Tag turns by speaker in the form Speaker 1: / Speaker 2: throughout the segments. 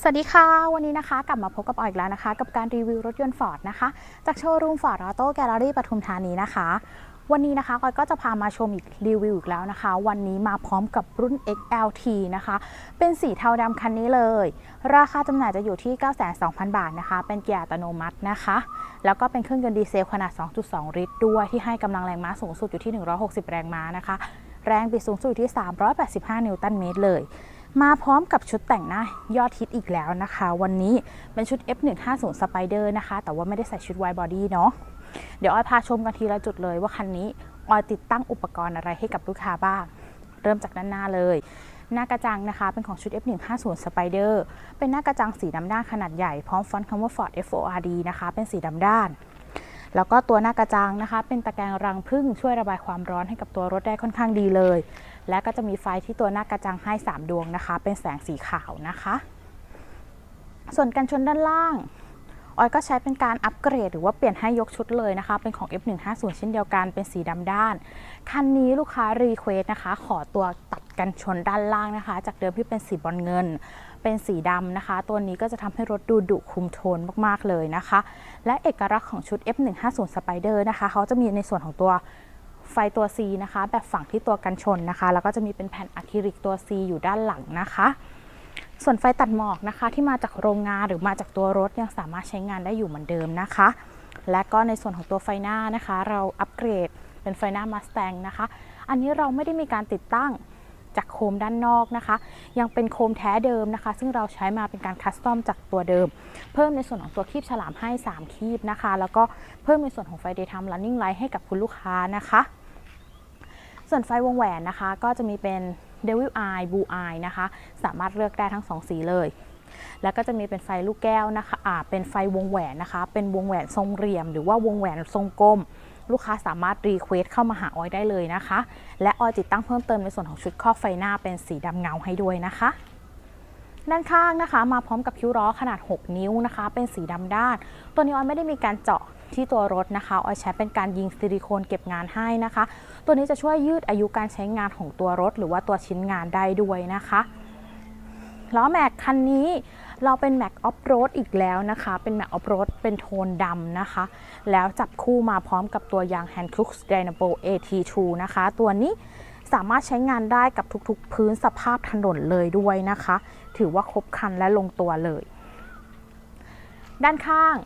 Speaker 1: สวัสดีค่ะ วันนี้นะคะกลับมาพบกับออยอีกแล้วนะคะ กับการรีวิวรถยนต์ฟอร์ดนะคะ จากโชว์รูมฟอร์ดออโต้แกลเลอรี่ปทุมธานีนะคะ วันนี้นะคะออยก็จะพามาชมอีกรีวิวอีกแล้วนะคะ วันนี้มาพร้อมกับรุ่น XLT นะคะ เป็นสีเทาดำคันนี้เลย ราคาจำหน่ายจะอยู่ที่ 92,000 บาทนะคะ เป็นเกียร์อัตโนมัตินะคะ แล้วก็เป็นเครื่องยนต์ดีเซลขนาด 2.2 ลิตรด้วยที่ให้กำลังแรงม้าสูงสุดอยู่ที่ 160 แรงม้านะคะ แรงบิดสูงสุดอยู่ที่ 385 นิวตันเมตรเลย มาพร้อมกับชุดแต่งหน้ายอดฮิตอีกแล้วนะคะ วันนี้เป็นชุด F150 Spider นะคะ แต่ว่าไม่ได้ใส่ชุด wide body เนาะเดี๋ยวออยพาชมกันทีละจุดเลยว่าคันนี้ออยติดตั้งอุปกรณ์อะไรให้กับลูกค้าบ้าง เริ่มจากด้านหน้าเลย หน้ากระจังนะคะเป็นของชุด F150 Spider เป็นหน้ากระจังสีดำด้านขนาดใหญ่พร้อมฟอนต์คำว่า Ford FORD นะคะ เป็นสีดำด้าน แล้วก็ตัวหน้ากระจังนะคะ เป็นตะแกรงรังผึ้งช่วยระบายความร้อนให้กับตัวรถได้ค่อนข้างดีเลย และก็จะมีไฟที่ตัวหน้ากระจังให้ 3 ดวงนะคะ เป็นแสงสีขาวนะคะ ส่วนกันชนด้านล่างออยก็ใช้เป็นการอัปเกรดหรือว่าเปลี่ยนให้ยกชุดเลยนะคะ เป็นของ F150 เช่นเดียวกันเป็นสีดำด้าน คันนี้ลูกค้ารีเควสนะคะ ขอตัวตัดกันชนด้านล่างนะคะ จากเดิมที่เป็นสีบอลเงิน เป็นสีดำนะคะ ตัวนี้ก็จะทำให้รถดูดุคุมโทนมากๆเลยนะคะ และเอกลักษณ์ของชุด F150 Spider นะคะ เขาจะมีในส่วนของตัวไฟตัว C นะคะ แบบฝังที่ตัวกันชนนะคะ แล้วก็จะมีเป็นแผ่นอะคริลิกตัว C อยู่ด้านหลังนะคะ ส่วนไฟตัดหมอกนะคะ ที่มาจากโรงงานหรือมาจากตัวรถยังสามารถใช้งานได้อยู่เหมือนเดิมนะคะ และก็ในส่วนของตัวไฟหน้านะคะ เราอัปเกรดเป็นไฟหน้า Mustang นะคะ อันนี้เราไม่ได้มีการติดตั้ง จากโคมด้านนอกนะคะ ยังเป็นโคมแท้เดิมนะคะ ซึ่งเราใช้มาเป็นการคัสตอมจากตัวเดิม เพิ่มในส่วนของตัวคีบฉลามให้ 3 คีบนะคะ แล้วก็เพิ่มในส่วนของไฟ daytime running light ให้กับคุณลูกค้านะคะ ส่วนไฟวงแหวนนะคะก็จะมีเป็น Devil Eye Blue Eye นะคะ สามารถเลือกได้ทั้ง 2 สีเลยแล้วก็จะมีเป็นไฟลูกแก้วนะคะ อ่า เป็นไฟวงแหวนนะคะ เป็นวงแหวนทรงเหลี่ยม หรือว่าวงแหวนทรงกลม ลูกค้าสามารถรีเควสเข้ามาหาออยได้เลยนะคะ และออยติดตั้งเพิ่มเติมในส่วนของชุดครอบไฟหน้าเป็นสีดำเงาให้ด้วยนะคะด้านข้างนะคะ มาพร้อมกับคิ้วล้อขนาด 6 นิ้วนะคะ เป็นสีดำด้าน ตัวนี้ออยไม่ได้มีการเจาะที่ตัวรถนะคะออยใช้เป็นการยิงซิลิโคนเก็บงานให้นะคะ ตัวนี้จะช่วยยืดอายุการใช้งานของตัวรถ หรือว่าตัวชิ้นงานได้ด้วยนะคะ ล้อแม็กคันนี้เราเป็นแม็กออฟโรดอีกแล้วนะคะ เป็นแม็กออฟโรดเป็นโทนดำนะคะ แล้วจับคู่มาพร้อมกับตัวยาง Hand Cook Dynamo AT2 นะคะ ตัวนี้สามารถใช้งานได้กับทุกๆ พื้นสภาพถนนเลยด้วยนะคะ ถือว่าครบคันและลงตัวเลย ด้านข้าง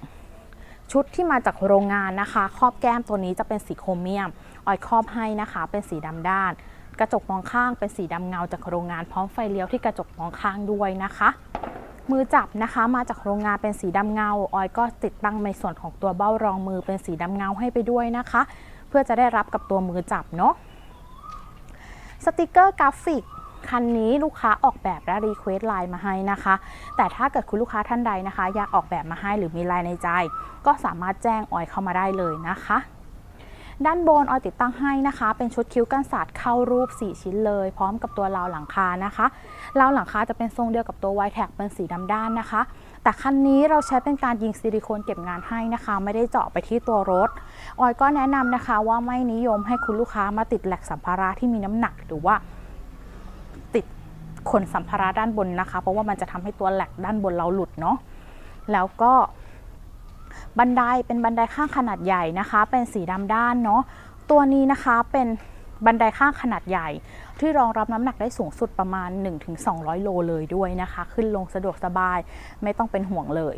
Speaker 1: ชุดที่มาจากโรงงานนะคะ ครอบแก้มตัวนี้จะเป็นสีโครเมียม ออยครอบให้นะคะ เป็นสีดำด้าน กระจกมองข้างเป็นสีดำเงาจากโรงงานพร้อมไฟเลี้ยวที่กระจกมองข้างด้วยนะคะ มือจับนะคะมาจากโรงงานเป็นสีดำเงา ออยก็ติดตั้งในส่วนของตัวเบ้ารองมือเป็นสีดำเงาให้ไปด้วยนะคะ เพื่อจะได้รับกับตัวมือจับเนาะสติกเกอร์กราฟิกคันนี้ลูกค้าออกแบบและรีเควสไลน์มาให้นะคะ แต่ถ้าเกิดคุณลูกค้าท่านใดนะคะ อยากออกแบบมาให้หรือมีลายในใจ ก็สามารถแจ้งออยเข้ามาได้เลยนะคะ ด้านบนออยติดตั้งให้นะคะ เป็นชุดคิ้วกันศาสตร์เข้ารูป 4 ชิ้นเลย พร้อมกับตัวราวหลังคานะคะราวหลังคาจะเป็นทรงเดียวกับตัวไวแท็กเป็นสีดำด้านนะคะ แต่คันนี้เราใช้เป็นการยิงซิลิโคนเก็บงานให้นะคะ ไม่ได้เจาะไปที่ตัวรถ ออยก็แนะนำนะคะว่าไม่นิยมให้คุณลูกค้ามาติดแหลกสัมภาระที่มีน้ำหนักหรือว่าติดขนสัมภาระด้านบนนะคะ เพราะว่ามันจะทำให้ตัวแหลกด้านบนเราหลุดเนาะแล้วก็ บันไดเป็นบันไดข้างขนาดใหญ่นะคะ เป็นสีดำด้านเนาะตัวนี้นะคะเป็นบันไดข้างขนาดใหญ่ ที่รองรับน้ำหนักได้สูงสุดประมาณ 1-200 โลเลยด้วยนะคะ ขึ้นลงสะดวกสบายไม่ต้องเป็นห่วงเลย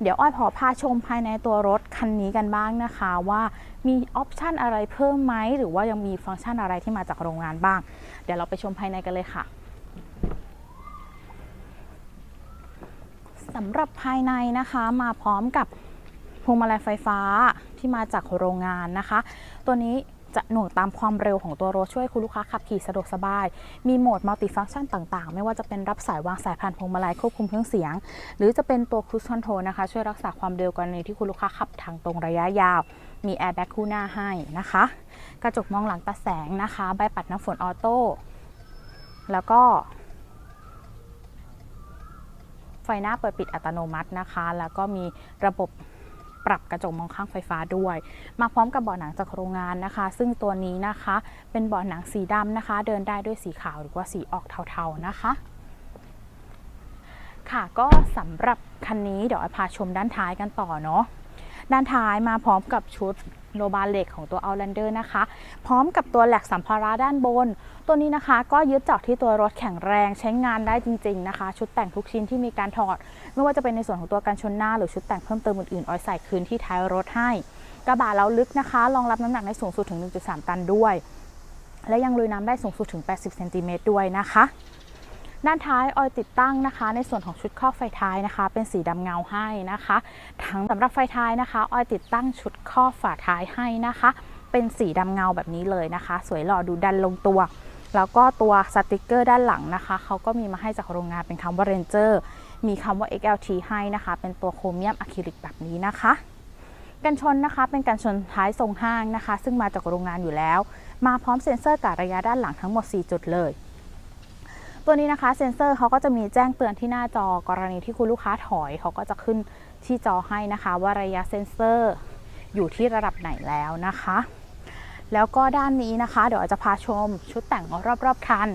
Speaker 1: เดี๋ยวอ้อยขอพาชมภายในตัวรถคันนี้กันบ้างนะคะว่ามีออปชันอะไรเพิ่มไหม หรือว่ายังมีฟังก์ชันอะไรที่มาจากโรงงานบ้าง เดี๋ยวเราไปชมภายในกันเลยค่ะสำหรับภายในนะคะมาพร้อมกับ พวงมาลัยไฟฟ้าที่มาจากโรงงานนะคะ ตัวนี้จะหน่วงตามความเร็วของตัวรถช่วยคุณลูกค้าขับขี่สะดวกสบาย มีโหมดมัลติฟังก์ชันต่างๆ ไม่ว่าจะเป็นรับสายวางสายผ่านพวงมาลัยควบคุมเครื่องเสียง หรือจะเป็นตัวครู i คอนโทรนะคะ ช่วยรักษาความเร็วกรณีที่คุณลูกค้าขับทางตรงระยะยาว มีแอร์แบ็กคู่หน้าให้นะคะ กระจกมองหลังตัดแสงนะคะ ใบปัดน้ำฝนออโต้ แล้วก็ ไฟหน้าเปิดปิดอัตโนมัตินะคะ แล้วก็มีระบบ ปรับกระจกมองข้างไฟฟ้าด้วย มาพร้อมกับเบาะหนังจากโรงงานนะคะ ซึ่งตัวนี้นะคะเป็นเบาะหนังสีดำนะคะ เดินได้ด้วยสีขาวหรือว่าสีออกเทาๆนะคะค่ะก็สำหรับคันนี้เดี๋ยวพาชมด้านท้ายกันต่อเนาะด้านท้ายมาพร้อมกับชุด โลบาเหล็กของตัว Outlander นะคะ พร้อมกับตัวแหลกสัมภาระด้านบน ตัวนี้นะคะก็ยึดจากที่ตัวรถแข็งแรงใช้งานได้จริง ๆนะคะ ชุดแต่งทุกชิ้นที่มีการถอด ไม่ว่าจะเป็นในส่วนของตัวการชนหน้าหรือชุดแต่งเพิ่มเติมอื่นๆออยใส่คืนที่ท้ายรถให้ กระบะเราลึกนะคะรองรับน้ำหนักได้สูงสุดถึง 1.3 ตันด้วย และยังลุยน้ำได้สูงสุดถึง 80 เซนติเมตรด้วยนะคะ ด้านท้ายออยติดตั้งนะคะ ในส่วนของชุดครอบไฟท้ายนะคะ เป็นสีดำเงาให้นะคะ ทั้งสำหรับไฟท้ายนะคะออยติดตั้งชุดครอบฝาท้ายให้นะคะ เป็นสีดำเงาแบบนี้เลยนะคะ สวยหล่อดูดันลงตัว แล้วก็ตัวสติกเกอร์ด้านหลังนะคะเขาก็มีมาให้จากโรงงานเป็นคำว่า Ranger มีคำว่า XLT ให้นะคะ เป็นตัวโครเมียมอะคริลิกแบบนี้นะคะกันชนนะคะเป็นกันชนท้ายทรงห้างนะคะ ซึ่งมาจากโรงงานอยู่แล้ว มาพร้อมเซ็นเซอร์กะระยะด้านหลังทั้งหมด 4 จุดเลย ตัวนี้นะคะเซ็นเซอร์เขาก็จะมีแจ้งเตือนที่หน้าจอกรณีที่คุณลูกค้าถอยเขาก็จะขึ้นที่จอให้นะคะ ว่าระยะเซ็นเซอร์อยู่ที่ระดับไหนแล้วนะคะ แล้วก็ด้านนี้นะคะ เดี๋ยวจะพาชมชุดแต่งรอบๆคัน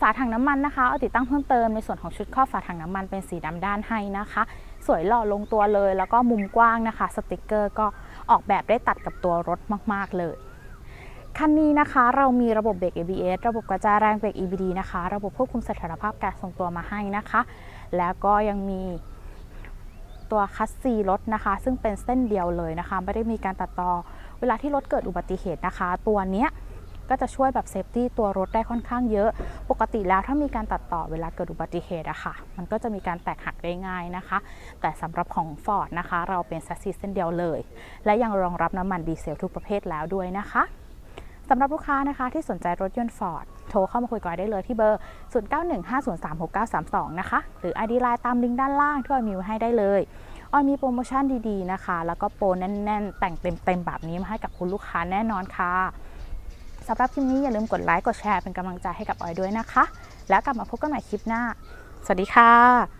Speaker 1: ฝาถังน้ำมันนะคะ เอาติดตั้งเพิ่มเติมในส่วนของชุดครอบฝาถังน้ำมันเป็นสีดำด้านให้นะคะ สวยหล่อลงตัวเลยแล้วก็มุมกว้างนะคะ สติกเกอร์ก็ออกแบบได้ตัดกับตัวรถมากๆเลย คันนี้นะคะ เรามีระบบเบรก ABS ระบบกระจายแรงเบรก EBD นะคะ ระบบควบคุมสถานภาพการทรงตัวมาให้นะคะ แล้วก็ยังมีตัวคัสซีรถนะคะ ซึ่งเป็นเส้นเดียวเลยนะคะ ไม่ได้มีการตัดต่อ เวลาที่รถเกิดอุบัติเหตุนะคะ ตัวเนี้ยก็จะช่วยแบบเซฟตี้ตัวรถได้ค่อนข้างเยอะ ปกติแล้วถ้ามีการตัดต่อเวลาเกิดอุบัติเหตุอะค่ะ มันก็จะมีการแตกหักได้ง่ายนะคะ แต่สำหรับของ Ford นะคะ เราเป็นแซสซีเส้นเดียวเลย และยังรองรับน้ำมันดีเซลทุกประเภทแล้วด้วยนะคะ สำหรับลูกค้านะคะที่สนใจรถยนต์ Ford โทรเข้ามาคุยกับได้เลยที่เบอร์ 0915036932 นะคะ หรือ ID Line ตามลิงก์ด้านล่างที่ออยมีไว้ให้ได้เลยออยมีโปรโมชั่นดีๆนะคะ แล้วก็โปรแน่นๆ แต่งเต็มๆแบบนี้มาให้กับคุณลูกค้าแน่นอนค่ะสำหรับคลิปนี้อย่าลืมกดไลค์กดแชร์เป็นกำลังใจให้กับออยด้วยนะคะ แล้วกลับมาพบกันใหม่คลิปหน้า สวัสดีค่ะ